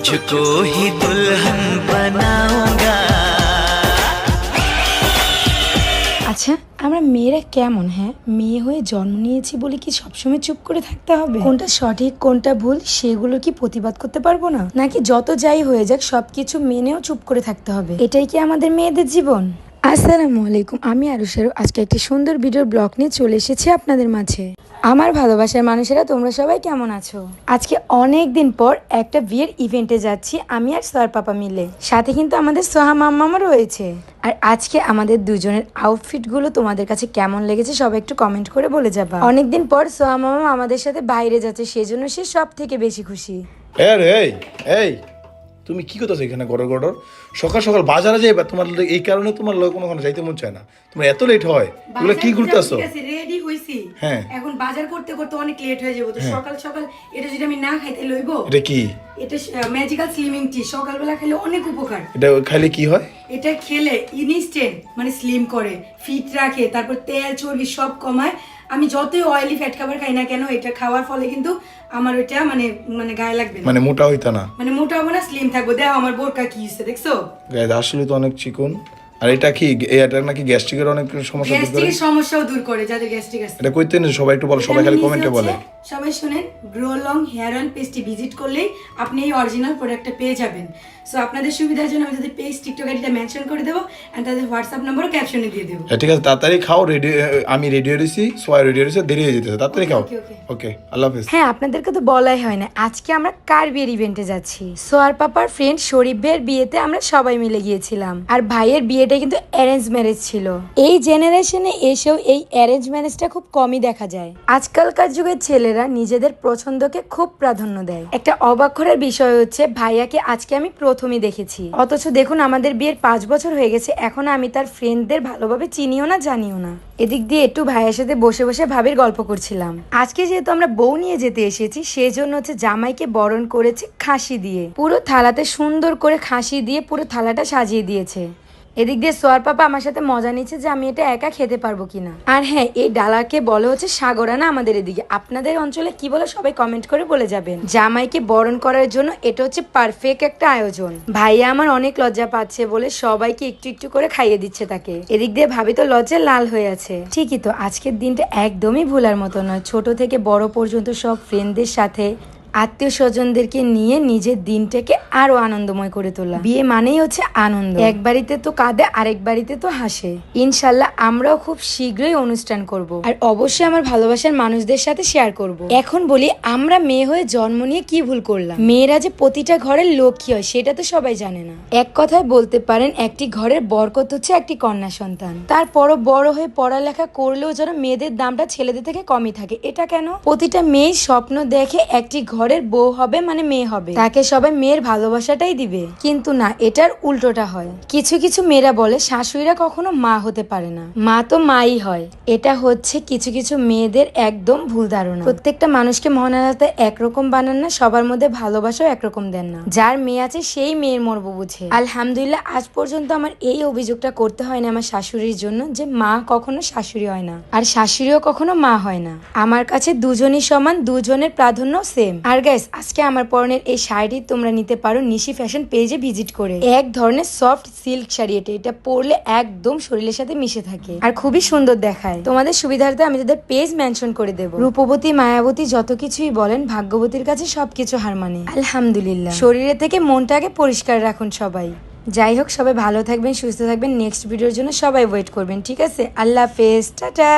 मुझको ही दुल्हन बनाऊंगा আচ্ছা আমরা মেয়েরা কেমন হ্যাঁ মেয়ে হয়ে জন্ম নিয়েছি বলে কি সবসময় চুপ করে থাকতে হবে কোনটা সঠিক কোনটা ভুল সেগুলো কি প্রতিবাদ করতে পারবো না নাকি যত যাই হয়ে যাক সবকিছু মেনেও চুপ করে থাকতে হবে এটাই কি আমাদের মেয়েদের জীবন আসসালামু আলাইকুম, আমি আরুষারু আজকে একটি সুন্দর ভিডিওর ব্লগ নিয়ে চলে এসেছি আপনাদের মাঝে। আমার ভালোবাসার মানুষেরা, তোমরা সবাই কেমন আছো? আজকে অনেক দিন পর একটা বিয়ের ইভেন্টে যাচ্ছি, আমি আর সোয়ার পাপা মিলে। সাথে কিন্তু আমাদের সোহা মাম্মামও রয়েছে। আর আজকে আমাদের দুজনের আউটফিটগুলো তোমাদের কাছে কেমন লেগেছে, সবাই একটু কমেন্ট করে বলে যাবা। অনেকদিন পর সোহা মামা আমাদের সাথে বাইরে যাচ্ছে, সেজন্য সে সব থেকে বেশি খুশি। এই এই। তুমি কি করতেছো এখানে গড়র গড়র? সকাল সকাল বাজারে যাইবা তোমার এই কারণে তোমার লোক কোনো যাইতে মন চায় না। তোমার এত লেট হয় এগুলো কি ঘুরতেছো? রেডি হইছি। হ্যাঁ। এখন বাজার করতে করতে অনেক লেট হয়ে যাব তো সকাল সকাল এটা যদি আমি না খাইতে লইব এটা কি? এটা ম্যাজিক্যাল স্লিমিং টি সকালবেলা খেলে অনেক উপকার। এটা কি হয়? এটা খেলে ইনস্ট্যান্ট মানে স্লিম করে ফিট রাখে তারপর তেল চর্বি সব কমায় আমি যতই অয়েলি ফ্যাট খাবার খাই না কেন এটা খাওয়ার ফলে কিন্তু আমার ওইটা মানে মানে গায়ে লাগবে না। মানে মোটা হইতো না? মানে মোটা হব না স্লিম থাকব। দেখো আমার বোরকা কি হচ্ছে দেখছ? গায়ে আসলে তো অনেক চিকন। আর এটা কি এটা নাকি গ্যাস্ট্রিকের অনেক সমস্যা দূর করে? গ্যাস্ট্রিকের সমস্যাও দূর করে যাদের গ্যাস্ট্রিক আছে। এটা কইতে না সবাই একটু বলো সবাই খালি কমেন্টে বলে। সবাই শুনেন গ্রো লং হেয়ার অয়েল পেজটি ভিজিট করলেই আপনি এই অরিজিনাল প্রোডাক্টটা পেয়ে যাবেন। সো আপনাদের সুবিধার জন্য আমি তাদের পেজ টিকটক আইডিটা মেনশন করে দেবো অ্যান্ড তাদের হোয়াটসঅ্যাপ নাম্বারও ক্যাপশনে দিয়ে দেবো। হ্যাঁ, ঠিক আছে তাড়াতাড়ি খাও রেডি আমি রেডি হয়েছি সোয়াই রেডি হয়েছে দেরি হয়ে যেতেছে তাড়াতাড়ি খাও. ওকে আল্লাহ হাফিজ। হ্যাঁ আপনাদেরকে তো বলাই হয় না আজকে আমরা কার বিয়ের ইভেন্টে যাচ্ছি। সোয়ার পাপার ফ্রেন্ড শরীফ ভাইয়ের বিয়েতে আমরা সবাই মিলে গিয়েছিলাম। আর ভাইয়ের বিয়েটা কিন্তু অ্যারেঞ্জ ম্যারেজ ছিল। এই জেনারেশনে এসেও এই অ্যারেঞ্জ ম্যারেজটা খুব কমই দেখা যায়। আজকালকার যুগের ছেলেরা নিজেদের পছন্দকে খুব প্রাধান্য দেয়। একটা অবাক করার বিষয় হচ্ছে, ভাইয়াকে আজকে আমি প্রথমই দেখেছি। অথচ দেখুন, আমাদের বিয়ের পাঁচ বছর হয়ে গেছে, এখন আমি তার ফ্রেন্ডদের ভালোভাবে চিনিও না, জানিও না। এদিক দিয়ে একটু ভাইয়ের সাথে বসে বসে ভাবির গল্প করছিলাম। আজকে যেহেতু আমরা বউ নিয়ে যেতে এসেছি, সেজন্য হচ্ছে জামাইকে বরণ করেছে খাসি দিয়ে। পুরো থালাতে সুন্দর করে খাসি দিয়ে পুরো থালাটা সাজিয়ে দিয়েছে। এদিক দিয়ে সোয়ার পাপা আমার সাথে মজা নিচ্ছে যে আমি এটা একা খেতে পারব কিনা। আর হ্যাঁ এই ডালাকে বলে হচ্ছে সাগরানা আমাদের এদিকে। আপনাদের অঞ্চলে কি বলে সবাই কমেন্ট করে বলে যাবেন। জামাইকে বরণ করার জন্য এটা হচ্ছে পারফেক্ট একটা আয়োজন। ভাইয়া আমার অনেক লজ্জা পাচ্ছে বলে সবাইকে একটু একটু করে খাইয়ে দিচ্ছে তাকে। এদিক দিয়ে ভাবি তো লজ্জা লাল হয়ে আছে। ঠিকই তো, আজকের দিনটা একদমই ভুলার মতো নয়। ছোট থেকে বড় পর্যন্ত সব ফ্রেন্ডদের সাথে আত্মীয় স্বজনদেরকে নিয়ে নিজের দিনটাকে আরও আনন্দময় করে তোলা। বিয়ে মানেই হচ্ছে আনন্দ। এক বাড়িতে তো কাঁদে, আরেক বাড়িতে তো হাসে। ইনশাল্লাহ আমরাও খুব শীঘ্রই অনুষ্ঠান করব। আর অবশ্যই আমার ভালোবাসার মানুষদের সাথে শেয়ার করব। এখন বলি, আমরা মেয়ে হয়ে জন্ম নিয়ে কি ভুল করলাম? মেয়েরা যে প্রতিটা ঘরের লক্ষ্মী হয়, সেটা তো সবাই জানে না। এক কথায় বলতে পারেন, একটি ঘরের বরকত হচ্ছে একটি কন্যা সন্তান। তারপরও বড় হয়ে পড়ালেখা করলেও যেন মেয়েদের দামটা ছেলেদের থেকে কমই থাকে। এটা কেন? প্রতিটা মেয়ে স্বপ্ন দেখে একটি ঘরের বউ হবে মানে মেয়ে হবে। তাকে সবাই মেয়ের ভালোবাসাটাই দিবে। কিন্তু না, এটার উল্টোটা হয়। কিছু কিছু মেয়েরা বলে, শাশুড়িরা কখনো মা হতে পারে না। মা তো মাই হয়। এটা হচ্ছে কিছু কিছু মেয়েদের একদম ভুল ধারণা। প্রত্যেকটা মানুষকে মহানাতে একরকম বানান না, সবার মধ্যে ভালোবাসাও একরকম দেন না। যার মেয়ে আছে, সেই মেয়ের মর্ম বুঝে। আলহামদুলিল্লাহ, আজ পর্যন্ত আমার এই অভিযোগটা করতে হয় না আমার শাশুড়ির জন্য যে মা কখনো শাশুড়ি হয় না। আর শাশুড়িও কখনো মা হয় না। আমার কাছে দুজনই সমান, দুজনের প্রাধান্য সেম আর গাইস আজকে আমার পরনের এই শাড়িটি তোমরা নিতে পারো নিশি ফ্যাশন পেজে ভিজিট করে। এক ধরনের সফট সিল্ক শাড়ি এটা। এটা পরলে একদম শরীরের সাথে মিশে থাকে আর খুবই সুন্দর দেখায়। তোমাদের সুবিধার্থে আমি তাদের পেজ মেনশন করে দেবো। রূপবতী, মায়াবতী যত কিছুই বলেন, ভাগ্যবতীর কাছে সবকিছু হার মানে। আলহামদুলিল্লাহ। শরীরে থেকে মনটাকে পরিষ্কার রাখুন সবাই। যাই হোক, সবাই ভালো থাকবেন, সুস্থ থাকবেন। নেক্সট ভিডিওর জন্য সবাই ওয়েট করবেন, ঠিক আছে? আল্লাহ হাফেজ, টাটা!